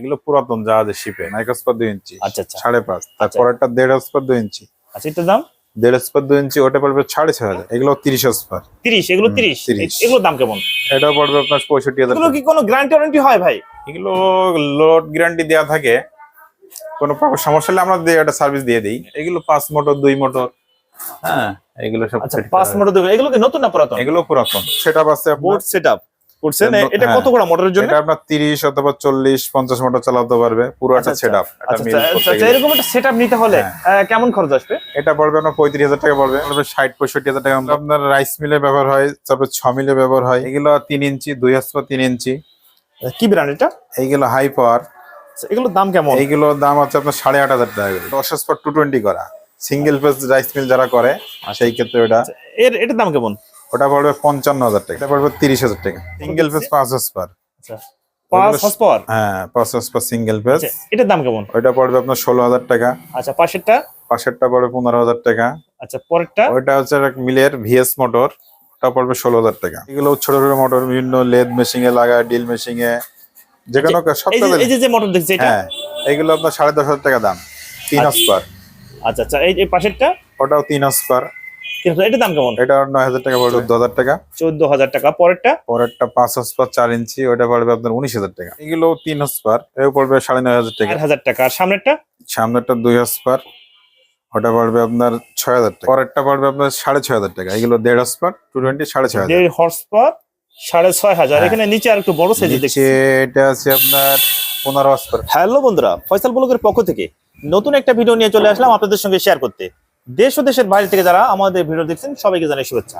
এগুলো পুরাতন জাহাজের শিপে মাইক্রোস্পার দুই ইঞ্চি আচ্ছা আচ্ছা। সাড়ে পাঁচ। আচ্ছা। তারপর একটা দেড় স্পার দুই ইঞ্চি। আচ্ছা এটার দাম? দেড় স্পার দুই ইঞ্চি ওটা পড়বে সাড়ে ছয় হাজার। এগুলো তিরিশ স্পার তিরিশ এগুলো তিরিশ। 30 এগুলোর দাম কেমন? এটা পড়বে আপনার পঁয়ষট্টি হাজার এগুলো কি কোনো গ্যারান্টি ওয়ারেন্টি হয় ভাই? এগুলো লোড গ্যারান্টি দেওয়া থাকে। কোনো সমস্যা হলে আমরা একটা সার্ভিস দিয়ে দিই। এগুলো পাঁচ মোটর দুই মোটর হ্যাঁ এগুলো সব আচ্ছা পাঁচ মোটর এগুলো কি নতুন না পুরাতন? এগুলো পুরাতন। সেটা আছে বোর্ড সেটআপ করছেন? এটা হ্যাঁ। কত করে মোটরের জন্য? এটা আপনার তিরিশ অথবা চল্লিশ পঞ্চাশ মোটর চালাতে পারবে। পুরো একটা আচ্ছা, সেট আপ আচ্ছা আচ্ছা, আচ্ছা এরকম একটা সেটআপ নিতে হলে হ্যাঁ। কেমন খরচ আসবে? এটা পড়বে আপনার পঁয়ত্রিশ হাজার টাকা পড়বে। পড়বে। ষাট পঁয়ষট্টি হাজার টাকা আপনার রাইস মিলে ব্যবহার হয় তারপর ছ মিলে ব্যবহার হয়। এগুলো তিন ইঞ্চি দুই হাজার তিন ইঞ্চি। কি ব্র্যান্ড এটা? এইগুলো হাই পাওয়ার আচ্ছা, এগুলোর দাম কেমন? এইগুলোর দাম হচ্ছে আপনার সাড়ে আট হাজার টাকা করে। দশ স্পট টু টোয়েন্টি করা। সিঙ্গেল পেজ রাইস মিল যারা করে সেই ক্ষেত্রে আচ্ছা, এর এটার দাম কেমন? ওটা পড়বে পঞ্চান্ন হাজার টাকা। এটা পড়বে তিরিশ হাজার টাকা। সিঙ্গেল পেজ পাঁচ হাজার আচ্ছা। হ্যাঁ পাঁচ হাজার সিঙ্গেল আচ্ছা এটার দাম কেমন? ওইটা পড়বে আপনার ষোলো হাজার টাকা। আচ্ছা পাশেরটা? পাশেরটা পড়বে পনেরো হাজার টাকা। আচ্ছা পরেরটা? ওইটা হচ্ছে মিলের ভিএস মোটর ওটা পড়বে ষোলো হাজার টাকা। এগুলো ছোট ছোট মোটর বিভিন্ন লেদ মেশিং এ লাগায় ডিল মেশিং এ। যে কোনো সব এই যে এই যে যে মোটর দেখছি এটা? হ্যাঁ এগুলো আপনার সাড়ে দশ হাজার টাকা দাম। তিন হসপার আচ্ছা আচ্ছা এই এই পাশেরটা? ওটাও তিন হসপার এটার দাম কেমন? এটা নয় হাজার টাকা পড়বে। টাকা। চোদ্দ হাজার টাকা। পরেরটা? পরেরটা পাঁচ হসপার চার ইঞ্চি ওটা পড়বে আপনার উনিশ হাজার টাকা। এগুলো তিন হসপার এও পড়বে সাড়ে নয় হাজার টাকা টাকা। আর সামনেরটা? সামনেরটা দুই হসপার ওটা পড়বে আপনার ছয় হাজার টাকা। পরেরটা পড়বে আপনার সাড়ে ছয় হাজার টাকা। এগুলো দেড় হসপার টু টোয়েন্টি সাড়ে ছয় হাজার দেড় হর্স সাড়ে ছয় হাজার হ্যাঁ। এখানে নিচে আর একটু বড় দেখছি। এটা আছে আপনার পনেরো হসপার হ্যালো বন্ধুরা ফয়সাল ব্লগের পক্ষ থেকে নতুন একটা ভিডিও নিয়ে চলে আসলাম আপনাদের সঙ্গে শেয়ার করতে। দেশ ও দেশের বাইরে থেকে যারা আমাদের ভিডিও দেখছেন সবাইকে জানাই শুভেচ্ছা।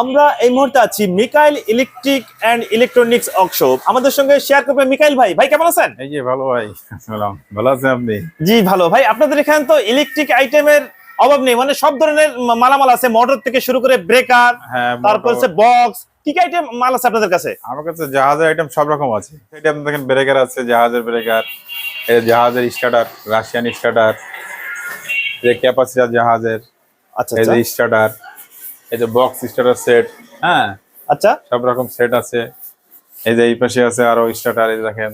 আমরা এই মুহূর্তে আছি Mikail electric and electronics workshop. আমাদের সঙ্গে শেয়ার করবে মিকাইল ভাই। ভাই কেমন আছেন? এই যে ভালো ভাই সালাম। ভালো আছেন আপনি? জি ভালো। ভাই আপনাদের এখানে তো ইলেকট্রিক আইটেমের অভাব নেই মানে সব ধরনের মালামাল আছে। মোটর থেকে শুরু করে ব্রেকার হ্যাঁ তারপর হচ্ছে বক্স। কি কি আইটেম মাল আছে আপনাদের কাছে? আমার কাছে জাহাজের আইটেম সব রকম আছে। এটা আপনি দেখেন ব্রেকার আছে জাহাজের ব্রেকার এই জাহাজের স্টার্টার রাশিয়ান স্টার্টার যে ক্যাপাসিটার জাহাজের আচ্ছা এই আচ্ছা। যে স্টার্টার এই যে বক্স স্টার্টার সেট হ্যাঁ? আচ্ছা। সব রকম সেট আছে। এই যে এই পাশে আছে আরও স্টার্টার এই দেখেন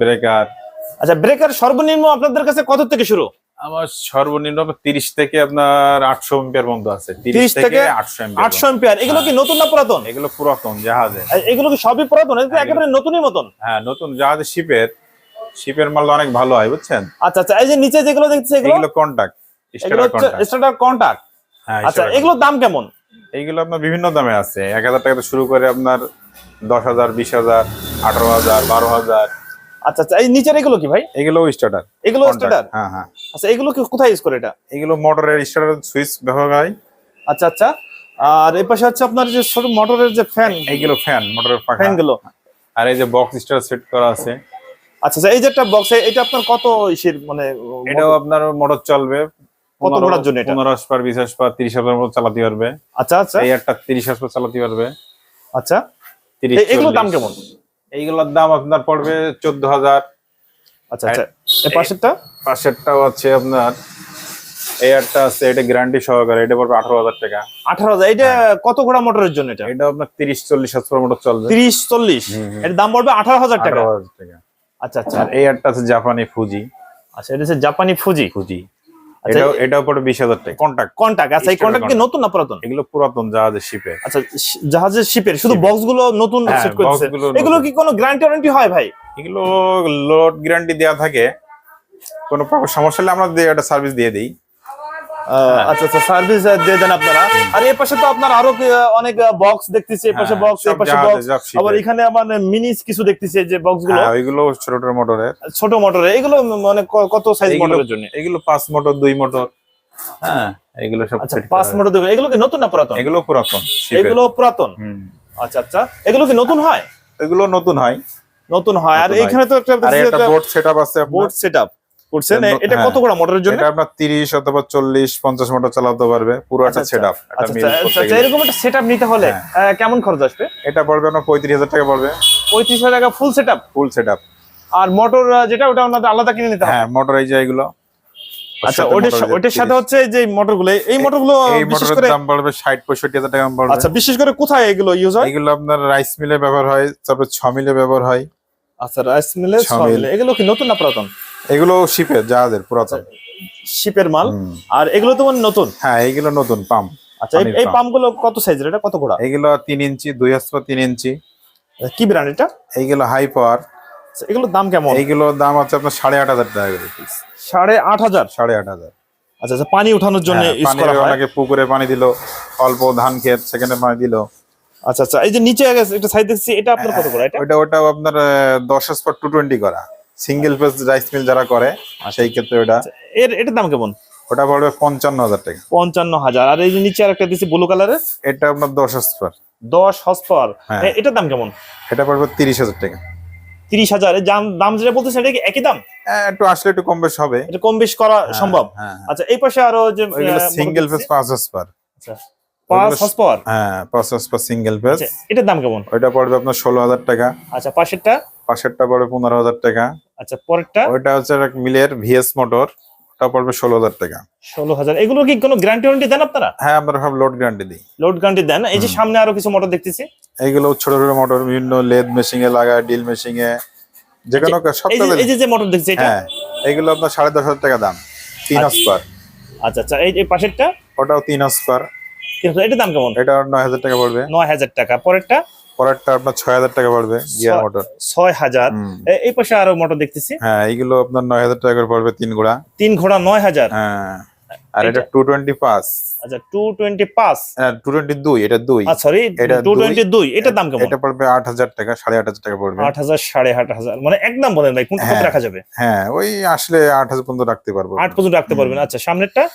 ব্রেকার আচ্ছা ব্রেকার সর্বনিম্ন আপনাদের কাছে কত থেকে শুরু? আমার সর্বনিম্ন তিরিশ থেকে আপনার আটশো এম্পিয়ার পর্যন্ত আছে। তিরিশ থেকে আটশো এম্পিয়ার আটশো এম্পিয়ার এগুলো কি নতুন না পুরাতন? এগুলো পুরাতন জাহাজে এগুলো কি সবই পুরাতন? হ্যাঁ, একেবারে নতুনই মতন? হ্যাঁ নতুন জাহাজের শিপের শিপের মাল অনেক ভালো হয় বুঝছেন? আচ্ছা আচ্ছা এই যে নিচে যেগুলো দেখছি এগুলো? কন্টাক্ট স্টার্টার কন্টাক্ট হ্যাঁ আচ্ছা এগুলোর দাম কেমন? এইগুলো আপনার বিভিন্ন দামে আছে। এক হাজার টাকা থেকে শুরু করে আপনার দশ হাজার বিশ হাজার আঠারো হাজার বারো হাজার। আচ্ছা আচ্ছা এই নিচের এগুলো কি ভাই? এগুলো স্টার্টার এগুলো স্টার্টার হ্যাঁ হ্যাঁ। আচ্ছা এগুলো কি কোথায় ইউজ করে এটা? এগুলো মোটরের স্টার্টার সুইচ ব্যবহার হয়। আচ্ছা আচ্ছা আর এই পাশে হচ্ছে আপনার যে ছোট মোটরের যে ফ্যান এইগুলো ফ্যান মোটরের ফ্যানগুলো। আর এই যে বক্স স্টার্টার সেট করা আছে। আচ্ছা এই যে একটা বক্স এটা আপনার কত ইসের মানে এটাও আপনার মোটর চলবে। কত ঘোড়ার জন্য এটা? মতো চালাতে পারবে। আচ্ছা আচ্ছা। এই একটা তিরিশ হাজার চালাতে পারবে। আচ্ছা। তিরিশ এ- দাম কেমন? এইগুলোর দাম আপনার পড়বে চোদ্দ হাজার। আচ্ছা আচ্ছা। এই পাশেরটা? পাশেরটাও আছে আপনার। এই একটা আছে এটা গ্যারান্টি সহকারে এটা পড়বে আঠারো হাজার টাকা। আঠারো হাজার এটা কত ঘোড়া মোটরের জন্য এটা? এটা আপনার তিরিশ চল্লিশ মোটর চলবে। তিরিশ চল্লিশ। এর দাম পড়বে আঠারো হাজার টাকা। আঠারো হাজার টাকা। আচ্ছা আচ্ছা। আর এই একটা আছে জাপানি ফুজি আচ্ছা এটা হচ্ছে জাপানি ফুজি ফুজি এটা এটাও এটাও পড়বে বিশ হাজার টাকা। কন্টাক্ট কন্টাক্ট আচ্ছা এই কন্টাক্ট কি নতুন না পুরাতন? এগুলো পুরাতন জাহাজের শিপে আচ্ছা জাহাজের শিপের শুধু বক্সগুলো নতুন হ্যাঁ, সেট করছে। এগুলো কি কোনো গ্যারান্টি ওয়ারেন্টি হয় ভাই? এগুলো লোড গ্যারান্টি দেওয়া থাকে। কোনো প্রকার সমস্যা হলে আমরা একটা সার্ভিস দিয়ে দিই। আচ্ছা আচ্ছা সার্ভিস দিয়ে দেন আপনারা। আর এই পাশে তো আপনার আরও অনেক বক্স দেখতেছি। এই পাশে হ্যাঁ, বক্স এই পাশে বক্স আবার এখানে আমার মিনিস কিছু দেখতেছি যে বক্সগুলো। হ্যাঁ ওইগুলো ছোট মোটরের ছোট মোটরে এগুলো মানে কত সাইজ মোটরের জন্য? এগুলো পাঁচ মোটর দুই মোটর হ্যাঁ। এগুলো সব আচ্ছা পাঁচ মোটর দেবে এগুলো কি নতুন না পুরাতন? এগুলো পুরাতন এগুলো পুরাতন? আচ্ছা আচ্ছা। এগুলো কি নতুন হয়? এগুলো নতুন হয়। নতুন হয়। আর এখানে তো একটা বোর্ড সেটআপ আছে। বোর্ড সেটআপ করছেন? হ্যাঁ, এটা কত করে মোটরের জন্য? এটা আপনার তিরিশ অথবা চল্লিশ পঞ্চাশ মোটর চালাতে পারবে। পুরো একটা আচ্ছা, সেটআপ আচ্ছা আচ্ছা, এরকম একটা সেটআপ নিতে হলে হ্যাঁ। কেমন খরচ আসবে? এটা পড়বে আপনার পঁয়ত্রিশ হাজার টাকা পড়বে। পঁয়ত্রিশ হাজার টাকা ফুল সেটআপ ফুল সেটআপ আর মোটর যেটা ওটা ওনাদের আলাদা কিনে নিতে হবে? হ্যাঁ মোটর এই যে এগুলো। আচ্ছা ওটার সাথে হচ্ছে যে মোটরগুলো এই মোটরগুলো বিশেষ করে দাম পড়বে হাজার টাকা পড়বে আচ্ছা বিশেষ করে কোথায় এগুলো ইউজ হয়? এগুলো আপনার রাইস মিলে ব্যবহার হয় তারপর ছ মিলে ব্যবহার হয়। আচ্ছা রাইস মিলে ছ মিলে এগুলো কি নতুন না পুরাতন? এগুলো শিপের জাহাজের পুরাতন। শিপের মাল। আর এগুলো তো মানে নতুন? হ্যাঁ এইগুলো নতুন পাম্প আচ্ছা এই- পাম্পগুলো কত সাইজের? এটা কত ঘোড়া? এইগুলো তিন ইঞ্চি দুই হাজার তিন ইঞ্চি। কি ব্র্যান্ড এটা? এইগুলো হাই পাওয়ার আচ্ছা, এগুলোর দাম কেমন? এইগুলোর দাম আছে আপনার সাড়ে আট হাজার টাকা করে। সাড়ে আট হাজার? সাড়ে আট হাজার। আচ্ছা আচ্ছা পানি উঠানোর জন্য হ্যাঁ, ইউজ করা হয়। অনেকে পুকুরে পানি দিল অল্প ধান ক্ষেত সেখানে পানি দিল। আচ্ছা আচ্ছা এই যে নিচে একটা সাইজ দেখছি এটা আপনার কত করে এটা? ওটা ওটাও আপনার দশ স্পট টু টোয়েন্টি করা সিঙ্গেল পেজ রাইস মিল যারা করে সেই ক্ষেত্রে ওটা এর এটার দাম কেমন? ওটা পড়বে পঞ্চান্ন হাজার টাকা। পঞ্চান্ন হাজার আর এই যে নিচে আরেকটা দিচ্ছি ব্লু কালারের এটা আপনার দশ স্পট দশ হস পাওয়ার হ্যাঁ। এটার দাম কেমন? এটা পড়বে তিরিশ হাজার টাকা। তিরিশ হাজার দাম যেটা বলতেছে এটা কি একই দাম? হ্যাঁ, একটু আসলে একটু কম বেশ হবে। এটা কম বেশ করা হ্যাঁ, সম্ভব। আচ্ছা এই পাশে আরও যে সিঙ্গেল দেখছি। পাঁচ স্পার আচ্ছা পাঁচ হ্যাঁ পাঁচ সিঙ্গেল আচ্ছা এটার দাম কেমন? ওইটা পড়বে আপনার ষোলো হাজার টাকা। আচ্ছা পাশেরটা? পাশেরটা পড়বে পনেরো হাজার টাকা। আচ্ছা পরেরটা? ওইটা হচ্ছে এক মিলের ভিএস মোটর ওটা পড়বে ষোলো হাজার টাকা। ষোলো হাজার এগুলো কি কোনো গ্যারান্টি ওয়ারেন্টি দেন আপনারা? হ্যাঁ আমরা সব লোড গ্যারান্টি দিই। লোড গ্যারান্টি দেন। এই যে সামনে আরও কিছু মোটর দেখতেছি। এইগুলো ছোট ছোট মোটর বিভিন্ন লেদ মেশিং এ লাগায় ডিল মেশিং এ। যে কোনো সব এই যে যে মোটর দেখছি এটা? হ্যাঁ এইগুলো আপনার সাড়ে দশ হাজার টাকা দাম। তিন হসপার আচ্ছা আচ্ছা এই এই পাশেরটা? ওটাও তিন কিন্তু এটার দাম কেমন? এটা নয় হাজার টাকা পড়বে। নয় হাজার টাকা। পরেরটা? পরেরটা আপনার ছয় হাজার টাকা পড়বে গিয়ার ছয়- মোটর। ছয় হাজার। এই পাশে আরও মোটর দেখতেছি। হ্যাঁ এইগুলো আপনার নয় হাজার টাকা করে পড়বে তিন গোড়া তিন ঘোড়া নয় হাজার। হ্যাঁ। আর এটা এটা- টু টোয়েন্টি পাঁচ আচ্ছা টু টোয়েন্টি পাঁচ টু টোয়েন্টি দুই এটা দুই। সরি এটা টু দুই। টোয়েন্টি দুই এটার দাম কেমন? এটা পড়বে আট হাজার টাকা সাড়ে আট হাজার টাকা পড়বে। আট হাজার সাড়ে আট হাজার। মানে একদম বলেন ভাই কোনটা কত হ্যাঁ। রাখা যাবে? হ্যাঁ ওই আসলে আট হাজার পর্যন্ত রাখতে পারব। আট পর্যন্ত রাখতে পারবেন। আচ্ছা সামনেরটা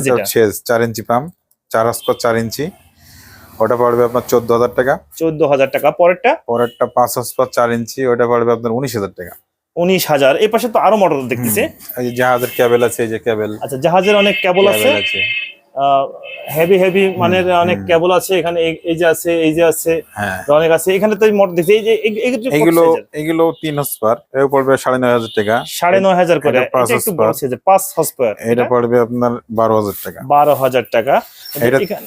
যেটা? শেষ চার ইঞ্চি পাম্প চার চার ইঞ্চি। ওটা পড়বে আপনার চোদ্দ হাজার টাকা। চোদ্দ হাজার টাকা। পরেরটা? পরেরটা পাঁচ হাজার চার ইঞ্চি ওটা পড়বে আপনার উনিশ হাজার টাকা। উনিশ হাজার এ পাশে তো আরও মোটর দেখতেছে। এই যে জাহাজের ক্যাবেল আছে এই যে ক্যাবেল আচ্ছা জাহাজের অনেক ক্যাবেল আছে। হেভি হেভি মানে অনেক কেবল আছে এখানে এই- যে আছে এই যে আছে হ্যাঁ। অনেক আছে। এখানে তো মোট দেখছি এই যে এগুলো? এগুলো তিন হসপার এও পড়বে সাড়ে নয় হাজার টাকা। সাড়ে নয় হাজার করে। পাঁচ এটা হসপার এটা পড়বে আপনার বারো হাজার টাকা। বারো হাজার টাকা।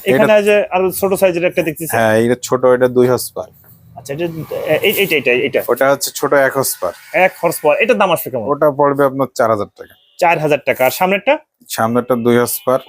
এখানে- যে আর ছোট সাইজের একটা দেখতেছি। হ্যাঁ এটা ছোট এটা দুই হসপার আচ্ছা এটা এটা এইটা ওটা হচ্ছে ছোট এক হসপার এক হর্স পাওয়ার এটার দাম আসছে কেমন? ওটা পড়বে আপনার চার হাজার টাকা। চার হাজার টাকা। আর সামনেরটা? সামনেরটা দুই হসপার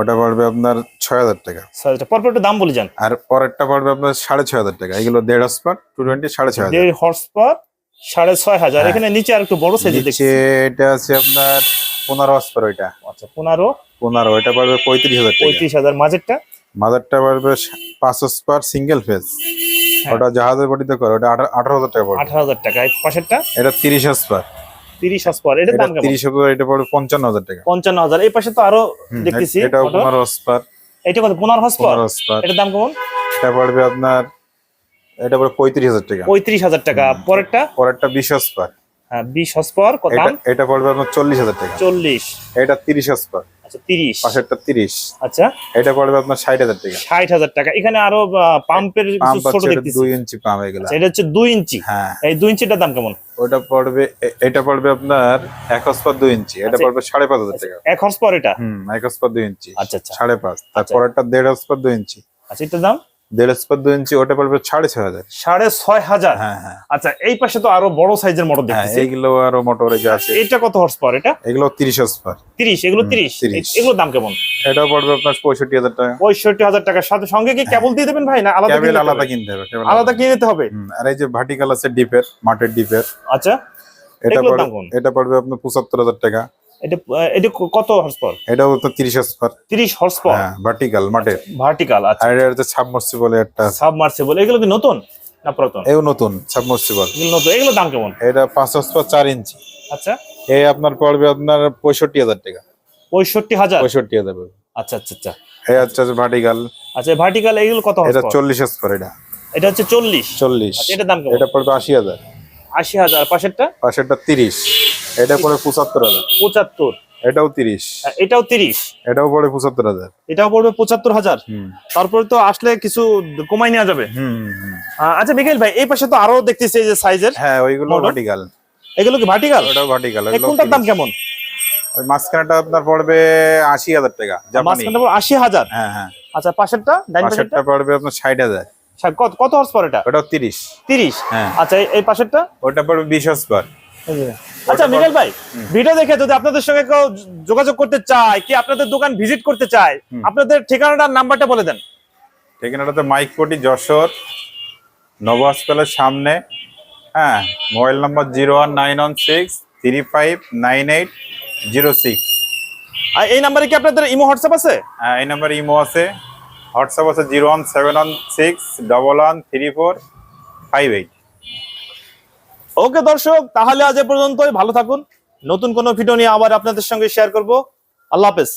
ওটা পড়বে আপনার ছয় হাজার টাকা। পরপর একটু দাম বলে যান। আর পরেরটা পড়বে আপনার সাড়ে ছয় হাজার টাকা। এগুলো দেড় হসপার টু টোয়েন্টি সাড়ে ছয় হাজার। হর্স পাওয়ার সাড়ে ছয় হাজার। হ্যাঁ। এখানে নিচে আর একটু বড় সাইজের দেখছি। এটা আছে আপনার পনেরো হসপার ওইটা। আচ্ছা পনেরো। পনেরো ওইটা পড়বে পঁয়ত্রিশ হাজার পঁয়ত্রিশ হাজার। মাঝেরটা? মাদারটা পড়বে পাঁচ হসপার সিঙ্গেল ফেজ হ্যাঁ। ওটা জাহাজের বডিতে করে ওটা আঠা- আঠারো হাজার টাকা পড়বে। আঠারো হাজার টাকা। পাশেরটা? এটা তিরিশ হসপার তিরিশ হর্স পাওয়ার এটা দাম কেমন? তিরিশ হসপার এটা পড়বে পঞ্চান্ন হাজার টাকা। পঞ্চান্ন হাজার এই পাশে তো আরও দেখতেছি এটা মোটর। পনেরো এটা কত পনেরো হর্স পাওয়ার পনেরো হসপার এটার দাম কেমন? এটা পড়বে আপনার এটা পড়বে পঁয়ত্রিশ হাজার টাকা। পঁয়ত্রিশ হাজার টাকা। পরেরটা? পরেরটা বিশ হসপার হ্যাঁ বিশ হর্স পাওয়ার কত এটা দাম? এটা পড়বে আপনার চল্লিশ হাজার টাকা। চল্লিশ। এটা তিরিশ হসপার আচ্ছা তিরিশ। পাশেরটা তিরিশ। আচ্ছা। এটা পড়বে আপনার ষাট হাজার টাকা। ষাট হাজার টাকা। এখানে আরও পাম্পের কিছু ছোট দেখতেছি। দুই ইঞ্চি পাম্প এগুলা আচ্ছা, এটা হচ্ছে দুই ইঞ্চি? হ্যাঁ। এই দুই ইঞ্চিটার দাম কেমন? ওটা পড়বে এটা পড়বে আপনার এক হসপার দুই ইঞ্চি। এটা আচ্ছা। পড়বে সাড়ে পাঁচ হাজার টাকা। এক হর্স এটা? হুম এক হসপার দুই ইঞ্চি। আচ্ছা আচ্ছা। সাড়ে পাঁচ। তারপরেরটা দেড় হসপার দুই ইঞ্চি। আচ্ছা এটার দাম? দেড় দুই ইঞ্চি ওটা পড়বে সাড়ে ছয় হাজার। সাড়ে ছয় হাজার? হ্যাঁ হ্যাঁ। আচ্ছা এই পাশে তো আরও বড় সাইজের মোটর হ্যাঁ দেখতেছি। এইগুলো আরও মোটর যে আছে। এটা কত হর্স পাওয়ার এটা? এগুলো তিরিশ তিরিশ এগুলো তিরিশ। 30 এগুলোর দাম কেমন? পড়বে আপনার পঁয়ষট্টি হাজার টাকা। পঁয়ষট্টি হাজার টাকার সাথে সঙ্গে কি কেবল দিয়ে দেবেন ভাই না আলাদা আলাদা হবে? কিনতে হবে আলাদা কিনে নিতে হবে? আর এই যে আছে ডিপের মাঠের ডিপের আচ্ছা এটা পড়বে এটা পড়বে আপনার পঁচাত্তর হাজার টাকা। এটা এটা কত হর্স পাওয়ার এটাও তো তিরিশ হসপার তিরিশ হর্স পাওয়ার হ্যাঁ ভার্টিকাল মাঠের। ভার্টিকাল আচ্ছা। আর এটা হচ্ছে সাবমার্সিবল একটা। সাবমার্সিবল এগুলো কি নতুন না পুরাতন? এও নতুন সাবমার্সিবল এগুলো নতুন এগুলো দাম কেমন? এটা পাঁচ হসপার চার ইঞ্চি। আচ্ছা। এই আপনার পড়বে আপনার পঁয়ষট্টি হাজার টাকা। পঁয়ষট্টি হাজার? পঁয়ষট্টি হাজার পড়বে। আচ্ছা আচ্ছা আচ্ছা। এই হচ্ছে ভার্টিকাল আচ্ছা ভার্টিকাল এগুলো কত হর্স এটা পাওয়ার চল্লিশ হসপার এটা। এটা হচ্ছে চল্লিশ। চল্লিশ। আচ্ছা, এটার দাম কেমন? এটা পড়বে আশি হাজার। আশি হাজার পাশেরটা? পাশেরটা তিরিশ। এটা পড়বে পঁচাত্তর হাজার। পঁচাত্তর। এটাও তিরিশ। হ্যাঁ, এটাও তিরিশ। এটাও পড়ে পঁচাত্তর হাজার। এটাও পড়বে পঁচাত্তর হাজার। তারপরে তো আসলে কিছু কমাই নেওয়া যাবে। আচ্ছা মিকেল ভাই এই পাশে তো আরও দেখতেছি এই যে সাইজের হ্যাঁ ওইগুলো? ভার্টিকাল এগুলো কি ভার্টিকাল ওটাও ভার্টিকাল কোনটার দাম কেমন? ওই মাঝখানেটা আপনার পড়বে আশি হাজার টাকা মাঝখানটা পড়বে আশি হাজার? হ্যাঁ হ্যাঁ। আচ্ছা পাশেরটা ডাইন পাশেরটা পড়বে আপনার ষাট হাজার। কত কত হর্স পাওয়ার এটা? ওটাও তিরিশ। তিরিশ। হ্যাঁ। আচ্ছা এই- এই পাশেরটা? ওটা পড়বে বিশ হর্স পাওয়ার আচ্ছা মিকাইল ভাই ভিডিও দেখে যদি আপনাদের সঙ্গে কেউ যোগাযোগ করতে চায় কি আপনাদের দোকান ভিজিট করতে চায় আপনাদের ঠিকানাটার নাম্বারটা বলে দেন। ঠিকানাটা তো মাইকপটি যশোর নব হসপিটালের সামনে হ্যাঁ mobile number zero one nine one six three five nine eight zero six. আর এই নাম্বারে কি আপনাদের ইমো হোয়াটসঅ্যাপ আছে? হ্যাঁ এই নাম্বার ইমো আছে। হোয়াটসঅ্যাপ আছে zero one seven one six double one three four five eight. Okay দর্শক, তাহলে আজ এ পর্যন্তই। ভালো থাকুন। নতুন কোনো ভিডিও নিয়ে আবার আপনাদের সঙ্গে শেয়ার করব। আল্লাহ হাফেজ।